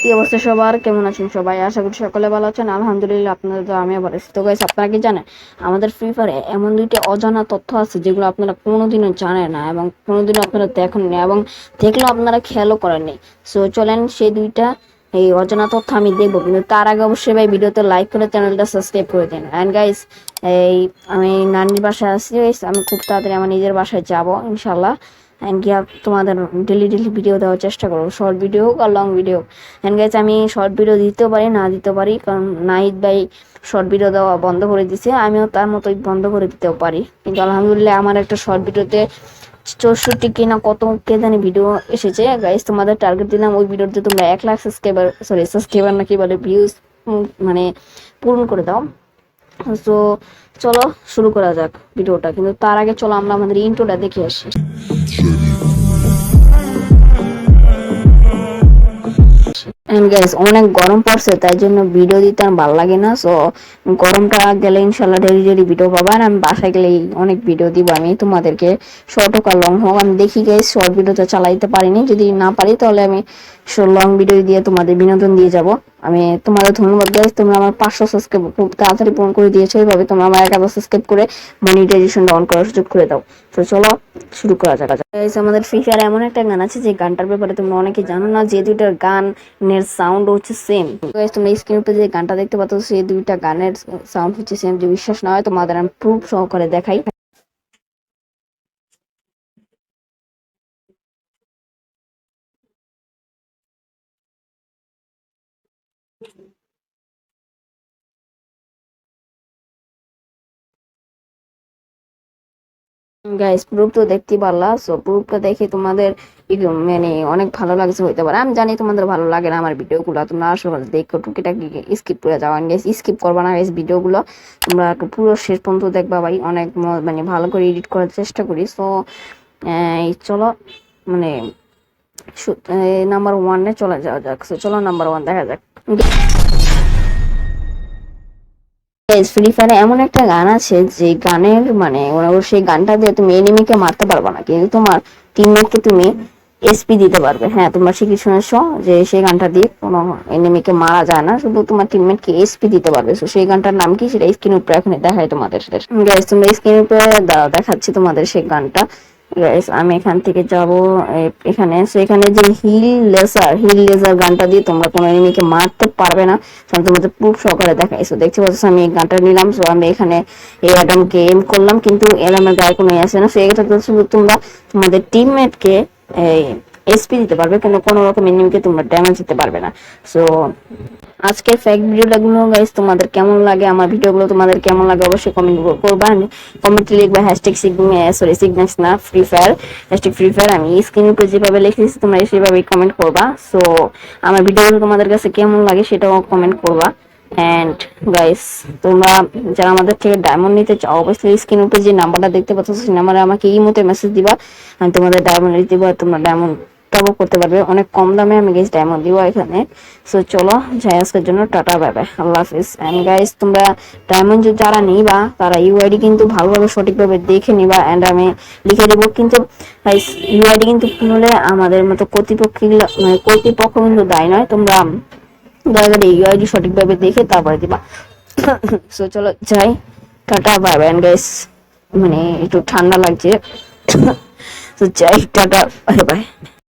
কি অবস্থা সবার? কেমন আছেন সবাই? আশা করি সকলে ভালো আছেন। আলহামদুলিল্লাহ আপনাদের তো আমি আবার। তো গাইস আপনারা কি জানেন আমাদের ফ্রি ফায়ারে এমন দুইটা অজানা তথ্য আছে যেগুলো আপনারা কোনোদিনও জানেন না এবং কোনোদিনও আপনারা দেখেননি এবং দেখলেও আপনারা খেয়ালও করেননি সো চলেন সেই দুইটা এই অজানা তথ্য আমি দেখব। কিন্তু তার আগে অবশ্যই ভাই ভিডিওতে লাইক করে চ্যানেলটা সাবস্ক্রাইব করে দিন। অ্যান্ড গাইস এই আমি নানির বাসায় আসছি guys, আমি খুব তাড়াতাড়ি আমার নিজের বাসায় যাব ইনশাল্লাহ অ্যান্ড গিয়া তোমাদের ডেলি ডেলি ভিডিও দেওয়ার চেষ্টা করব। শর্ট ভিডিও হোক আর লং ভিডিও হোক। অ্যান্ড গাইজ আমি শর্ট ভিডিও দিতেও পারি, না দিতে পারি, কারণ নাহিদ ভাই শর্ট ভিডিও দেওয়া বন্ধ করে দিছে। আমিও তার মতোই বন্ধ করে দিতেও পারি। কিন্তু আলহামদুলিল্লাহ আমার একটা শর্ট ভিডিওতে চৌষট্টি কিনা কত কে জানি ভিডিও এসেছে। গাইজ তোমাদের টার্গেট দিলাম ওই ভিডিওতে তোমরা এক লাখ সাবস্ক্রাইবার সরি সাবস্ক্রাইবার নাকি বলে ভিউজ মানে পূরণ করে দাও। তো চলো শুরু করা যাক ভিডিওটা কিন্তু তার আগে চলো আমরা আমাদের ইন্ট্রোটা দেখে আসি। Action. এন্ড গাইস অনেক গরম পড়ছে, তাই জন্য ভিডিও দিতে আর ভালো লাগে না। সো গরমটা গেলে ইনশাল্লাহ ডেলি ডেলি ভিডিও পাবা। আর আমি বাসায় গেলেই অনেক ভিডিও দিব আমি তোমাদেরকে। শর্ট হোক আর লং হোক, আমি দেখি গাইস শর্ট ভিডিও তো চালাইতে পারিনি। যদি না পারি, তাহলে আমি লং ভিডিও দিয়ে তোমাদের বিনোদন দিয়ে যাব। আমি তোমাদের ধন্যবাদ গাইস তোমরা আমার পাঁচশো সাবস্ক্রাইব খুব তাড়াতাড়ি পূরণ করে দিয়েছ। এইভাবে তোমরা আমার এক হাজার সাবস্ক্রাইব করে মনিটাইজেশনটা অন করার সুযোগ করে দাও। তো চলো শুরু করা যাক। আমাদের ফ্রি ফায়ার এমন একটা গান আছে, যে গানটার ব্যাপারে তোমরা অনেকে জানো না, যে দুইটার গানের সাউন্ড হচ্ছে সেম তোমরা স্ক্রিনের উপরে যে গানটা দেখতে পাচ্ছ, সেই দুইটা গানের সাউন্ড হচ্ছে সেম যে বিশ্বাস না হয় তোমাদের আমি প্রুফ সহকারে দেখাই। গাইস প্রুফ তো দেখতে পারলা। সো প্রুফটা দেখে তোমাদের মানে অনেক ভালো লাগছে হইতে পারে। আমি জানি তোমাদের ভালো লাগে না আমার ভিডিওগুলো, তোমরা আসলে দেখো, টুকিটাকি স্কিপ করে যাও। স্কিপ করবা না গাইস ভিডিওগুলো। তোমরা একটু পুরো শেষ পর্যন্ত দেখবা ভাই, অনেক মানে ভালো করে এডিট করার চেষ্টা করি। সো চলো মানে নাম্বার ওয়ানে চলে যাওয়া যাক। সো চলো নাম্বার ওয়ান দেখা যাক। ফ্রি ফায়ারে এমন একটা গান আছে, যে গানের মানে সেই গানটা দিয়ে তুমি এনিমিকে মারতে পারবে না। কিন্তু তোমার টিমমেটকে তুমি এসপি দিতে পারবে। হ্যাঁ তোমরা ঠিকই শুনেছো যে সেই গানটা দিয়ে কোনো এনিমিকে মারা যায় না। শুধু তোমার টিমমেটকে এসপি দিতে পারবে। তো সেই গানটার নাম কি? সেটা স্ক্রিন উপরে এখানে দেখাই তোমাদের। গাইস তোমরা স্ক্রিন উপরে দেখাচ্ছি তোমাদের সেই গানটা। গাইস আমি এখান থেকে যাব এখানে। সো এখানে যে হিল লেজার হিল লেজার গানটা দিয়ে তোমরা কোনো এনিমিকে মারতে পারবে না। কারণ তোমাদের প্রুফ সহকারে দেখাইছো দেখতে পাচ্ছ, আমি এই গানটা নিলাম। সো আমি এখানে এই অ্যাডামকে এম করলাম, কিন্তু অ্যাডামের গায়ে কোনো আসে না। সো এটা তো শুধু তোমরা তোমাদের টিমমেটকে এসপি দিতে পারবে কিন্তু কোনো রকম এনিমিকে তোমরা ড্যামেজ দিতে পারবে না। সো আজকের ফ্যাক্ট ভিডিওগুলো গাইস তোমাদের কেমন লাগে, আমার ভিডিওগুলো তোমাদের কেমন লাগে অবশ্যই কমেন্ট করবা কমেন্টে লিখবা হ্যাশট্যাগ সরি সিগনেক্স না free fire hashtag free fire আমি স্ক্রিন উপরে যেভাবে লিখেছি, তোমরা সেভাবেই কমেন্ট করবা। সো আমার ভিডিওগুলো তোমাদের কাছে কেমন লাগে, সেটাও কমেন্ট করবা। অ্যান্ড গাইস তোমরা যারা আমাদের থেকে ডায়মন্ড নিতে চাও অবশ্যই স্ক্রিন উপরে যে নাম্বারটা দেখতে পাচ্ছ, সেই নাম্বারে আমাকে ইমোতে মেসেজ দিবা। আমি তোমাদের ডায়মন্ড দিব আর তোমরা ডায়মন্ড টাও করতে পারবে। অনেক কম দামে আমি গাইস ডায়মন্ড দিব এখানে। সো চলো যাই আজকের জন্য, টাটা বাই আল্লাহ হাফিজ। এন্ড গাইস তোমরা ডায়মন্ড যারা নিবা, তারা ইউআইডি কিন্তু ভালোভাবে সঠিকভাবে দেখে নিবা। এন্ড আমি লিখে দেবো কিন্তু গাইস ইউআইডি কিন্তু ভুল হলে আমাদের মতো কর্তৃপক্ষ মানে কর্তৃপক্ষ কিন্তু দায় নয়। তোমরা দয়া করে আইডি সঠিকভাবে দেখে তারপরে দিবা। সো চলো যাই। টাটা বাই বাই গাইস মানে একটু ঠান্ডা লাগছে। তো যাই, টাটা বাই বাই